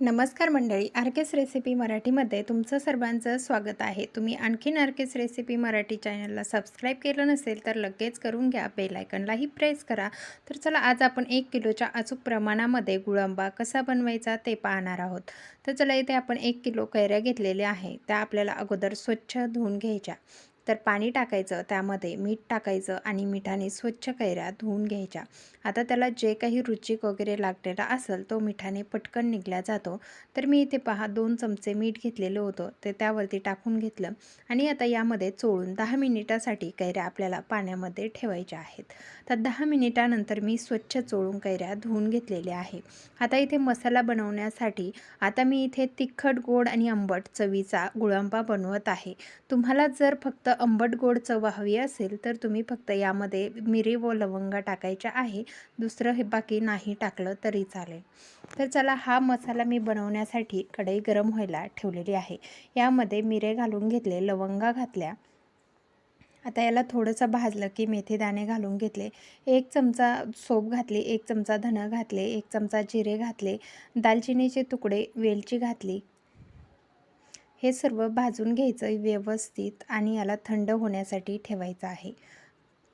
नमस्कार मंडळी आरकेस रेसिपी मराठीमध्ये तुमचं सर्वांचं स्वागत आहे. तुम्ही आणखीन आरकेस रेसिपी मराठी चॅनलला सबस्क्राईब केलं नसेल तर लगेच करून घ्या बेलायकनलाही प्रेस करा. तर चला आज आपण एक किलोच्या अचूक प्रमाणामध्ये गुळंबा कसा बनवायचा ते पाहणार आहोत. तर चला इथे आपण एक किलो कैऱ्या घेतलेल्या आहे. त्या आपल्याला अगोदर स्वच्छ धुवून घ्यायच्या. तर पाणी टाकायचं त्यामध्ये मीठ टाकायचं आणि मिठाने स्वच्छ कैऱ्या धुवून घ्यायच्या. आता त्याला जे काही रुचिक वगैरे लागलेला असेल तो मिठाने पटकन निघला जातो. तर मी इथे पहा दोन चमचे मीठ घेतलेलं होतं ते त्यावरती टाकून घेतलं आणि आता यामध्ये चोळून दहा मिनिटासाठी कैऱ्या आपल्याला पाण्यामध्ये ठेवायच्या आहेत. तर दहा मिनिटानंतर मी स्वच्छ चोळून कैऱ्या धुवून घेतलेल्या आहे. आता इथे मसाला बनवण्यासाठी आता मी इथे तिखट गोड आणि आंबट चवीचा गुळांबा बनवत आहे. तुम्हाला जर फक्त आंबट गोड चव हवी असेल तर तुम्ही फक्त यामध्ये मिरी व लवंगा टाकायच्या आहे. दुसरं हे बाकी नाही टाकलं तरी चालेल. तर चला हा मसाला मी बनवण्यासाठी कढई गरम व्हायला ठेवलेली आहे. यामध्ये मिरे घालून घेतले लवंगा घातल्या. आता याला थोडंसं भाजलं की मेथी दाणे घालून घेतले. एक चमचा सोप घातली एक चमचा धनं घातले एक चमचा जिरे घातले दालचिनीचे तुकडे वेलची घातली. हे सर्व भाजून घ्यायचं व्यवस्थित आणि याला थंड होण्यासाठी ठेवायचं आहे.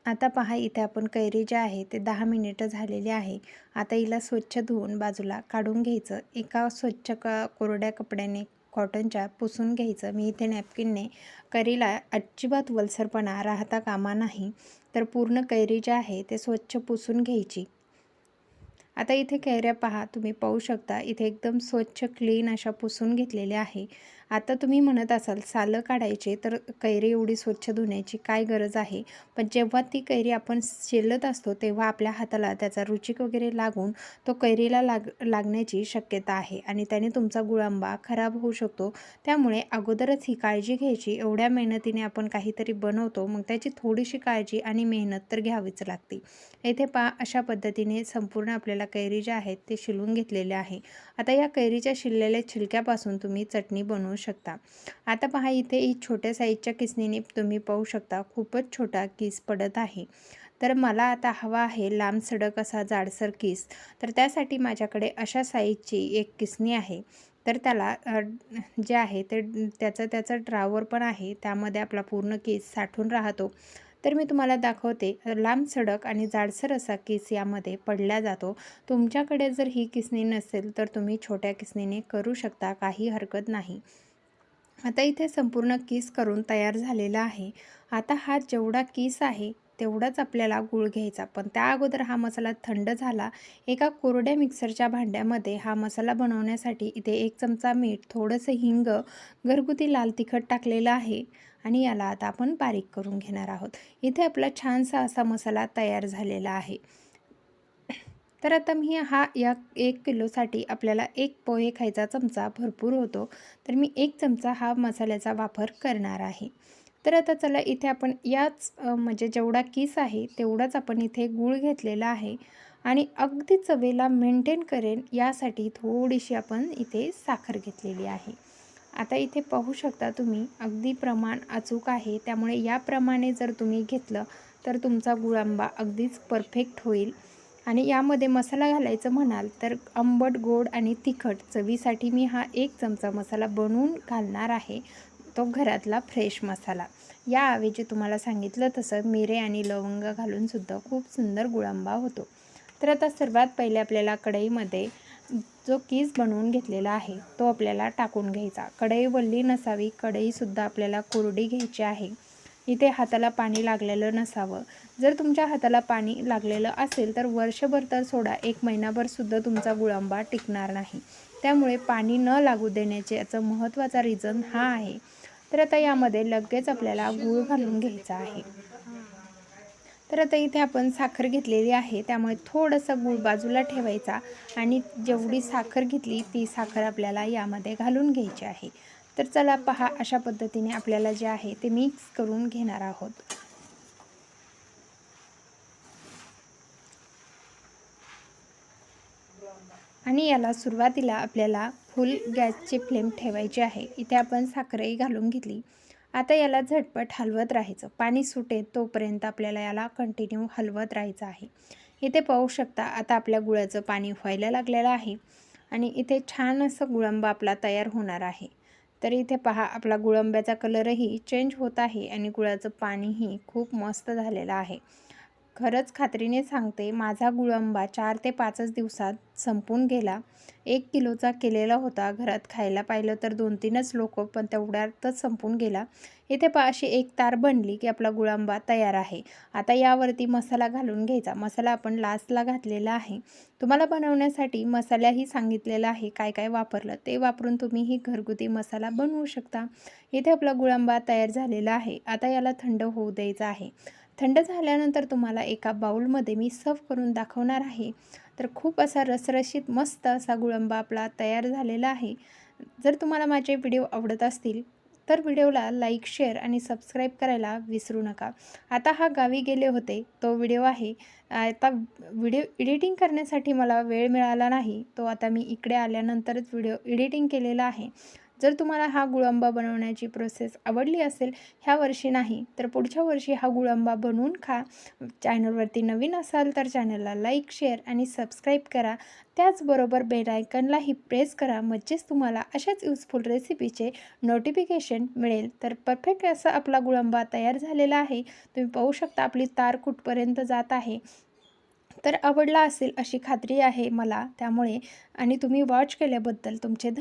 आता पहा इथे आपण कैरी जे आहे ते दहा मिनिटं झालेले आहे. आता हिला स्वच्छ धुवून बाजूला काढून घ्यायचं. एका स्वच्छ क कोरड्या कपड्याने कॉटनच्या पुसून घ्यायचं. मी इथे नॅपकिनने कैरीला अजिबात वलसरपणा राहता कामा नाही. तर पूर्ण कैरी जे आहे ते स्वच्छ पुसून घ्यायची. आता इथे कैऱ्या पहा तुम्ही पाहू शकता इथे एकदम स्वच्छ क्लीन अशा पुसून घेतलेल्या आहे. आता तुम्ही म्हणत असाल सालं काढायचे तर कैरी एवढी स्वच्छ धुण्याची काय गरज आहे? पण जेव्हा ती कैरी आपण शिलत असतो तेव्हा आपल्या हाताला त्याचा रुचिक वगैरे लागून तो कैरीला लाग लागण्याची शक्यता आहे आणि त्याने तुमचा गुळांबा खराब होऊ शकतो. त्यामुळे अगोदरच ही काळजी घ्यायची. एवढ्या मेहनतीने आपण काहीतरी बनवतो मग त्याची थोडीशी काळजी आणि मेहनत तर घ्यावीच लागते. येथे पा अशा पद्धतीने संपूर्ण आपल्याला कैरी ज्या आहेत ते शिलून घेतलेले आहे. आता या कैरीच्या शिललेल्या छिलक्यापासून तुम्ही चटणी बनवू शकता. आता पहा इथे ही छोट्या साईजच्या किसनीने तुम्ही पाहू शकता खूपच छोटा किस पडत आहे. तर मला आता हवा आहे लांब सडक असा जाडसर किस. तर त्यासाठी माझ्याकडे अशा साईजची एक किसनी आहे. तर त्याला जे आहे ते त्याचं त्याचं ड्रावर पण आहे. त्यामध्ये आपला पूर्ण केस साठून राहतो. तर मी तुम्हाला दाखवते लांब सडक आणि जाडसर असा केस यामध्ये पडला जातो. तुमच्याकडे जर ही किसनी नसेल तर तुम्ही छोट्या किसनीने करू शकता काही हरकत नाही. आता इथे संपूर्ण किस करून तयार झालेला आहे. आता हा जेवढा किस आहे तेवढाच आपल्याला गूळ घ्यायचा. पण त्या अगोदर हा मसाला थंड झाला. एका कोरड्या मिक्सरच्या भांड्यामध्ये हा मसाला बनवण्यासाठी इथे एक चमचा मीठ थोडंसं हिंग घरगुती लाल तिखट टाकलेलं आहे. आणि याला आता आपण बारीक करून घेणार आहोत. इथे आपला छानसा असा मसाला तयार झालेला आहे. तर आता मी हा या एक किलोसाठी आपल्याला एक पोहे खायचा चमचा भरपूर होतो. तर मी एक चमचा हा मसाल्याचा वापर करणार आहे. तर आता चला इथे आपण याच म्हणजे जेवढा किस आहे तेवढाच आपण इथे गूळ घेतलेला आहे. आणि अगदी चवेला मेंटेन करेन यासाठी थोडीशी आपण इथे साखर घेतलेली आहे. आता इथे पाहू शकता तुम्ही अगदी प्रमाण अचूक आहे. त्यामुळे याप्रमाणे जर तुम्ही घेतलं तर तुमचा गुळांबा अगदीच परफेक्ट होईल. आणि यामध्ये मसाला घालायचं म्हणाल तर आंबट गोड आणि तिखट चवीसाठी मी हा एक चमचा मसाला बनवून घालणार आहे. तो घरातला फ्रेश मसाला. याऐवजी तुम्हाला सांगितलं तसं मिरे आणि लवंग घालूनसुद्धा खूप सुंदर गुळांबा होतो. तर आता सर्वात पहिले आपल्याला कढईमध्ये जो कीस बनवून घेतलेला आहे तो आपल्याला टाकून घ्यायचा. कढई वल्ली नसावी कढईसुद्धा आपल्याला कोरडी घ्यायची आहे. इथे हाताला पाणी लागलेलं नसावं. जर तुमच्या हाताला पाणी लागलेलं असेल तर वर्षभर तर सोडा एक महिनाभरसुद्धा तुमचा गुळांबा टिकणार नाही. त्यामुळे पाणी न लागू देण्याचे याचं महत्त्वाचा रिझन हा आहे. तर आता यामध्ये लगेच आपल्याला गूळ घालून घ्यायचा आहे. तर आता इथे आपण साखर घेतलेली आहे. त्यामुळे थोडंसं गूळ बाजूला ठेवायचा आणि जेवढी साखर घेतली ती साखर आपल्याला यामध्ये घालून घ्यायची आहे. तर चला पहा अशा पद्धतीने आपल्याला जे आहे ते मिक्स करून घेणार आहोत. आणि याला सुरुवातीला आपल्याला फुल गॅसची फ्लेम ठेवायची आहे. इथे आपण साखरही घालून घेतली. आता याला झटपट हलवत राहायचं. पाणी सुटेल तोपर्यंत आपल्याला याला कंटिन्यू हलवत राहायचं आहे. इथे पाहू शकता आता आपल्या गुळाचं पाणी व्हायला लागलेलं आहे. आणि इथे छान असं गुळंब आपला तयार होणार आहे. तर इथे पहा आपला गुळंब्याचा कलरही चेंज होत आहे आणि गुळाचं पाणीही खूप मस्त झालेलं आहे. खरंच खात्रीने सांगते माझा गुळंबा चार ते पाचच दिवसात संपून गेला. एक किलोचा केलेला होता घरात खायला पाहिलं तर दोन तीनच लोक पण तेवढ्यातच संपून गेला. इथे पा अशी एक तार बनली की आपला गुळंबा तयार आहे. आता यावरती मसाला घालून घ्यायचा. मसाला आपण लास्टला घातलेला आहे. तुम्हाला बनवण्यासाठी मसाल्याही सांगितलेला आहे काय काय वापरलं ते वापरून तुम्ही ही घरगुती मसाला बनवू शकता. इथे आपला गुळंबा तयार झालेला आहे. आता याला थंड होऊ द्यायचा आहे. थंड झाल्यानंतर तुम्हाला एका बाउलमध्ये मी सर्व करून दाखवणार आहे. तर खूप असा रसरशीत मस्त असा गुळंबा आपला तयार झालेला आहे. जर तुम्हाला माझे व्हिडिओ आवडत असतील तर व्हिडिओला लाईक शेअर आणि सबस्क्राईब करायला विसरू नका. आता हा गावी गेले होते. तो व्हिडिओ आहे. आता व्हिडिओ एडिटिंग करण्यासाठी मला वेळ मिळाला नाही. तो आता मी इकडे आल्यानंतरच व्हिडिओ एडिटिंग केलेला आहे. जर तुम्हाला हा गुळंबा बनवण्याची प्रोसेस आवडली असेल ह्या वर्षी नाही तर पुढच्या वर्षी हा गुळंबा बनवून खा. चॅनलवरती नवीन असाल तर चॅनलला लाईक शेअर आणि सबस्क्राईब करा. त्याचबरोबर बेलायकनलाही प्रेस करा म्हणजेच तुम्हाला अशाच युजफुल रेसिपीचे नोटिफिकेशन मिळेल. तर परफेक्ट असा आपला गुळंबा तयार झालेला आहे. तुम्ही पाहू शकता आपली तार कुठपर्यंत जात आहे. तर आवडला असेल अशी खात्री आहे मला त्यामुळे. आणि तुम्ही वॉच केल्याबद्दल तुमचे धन्यवाद.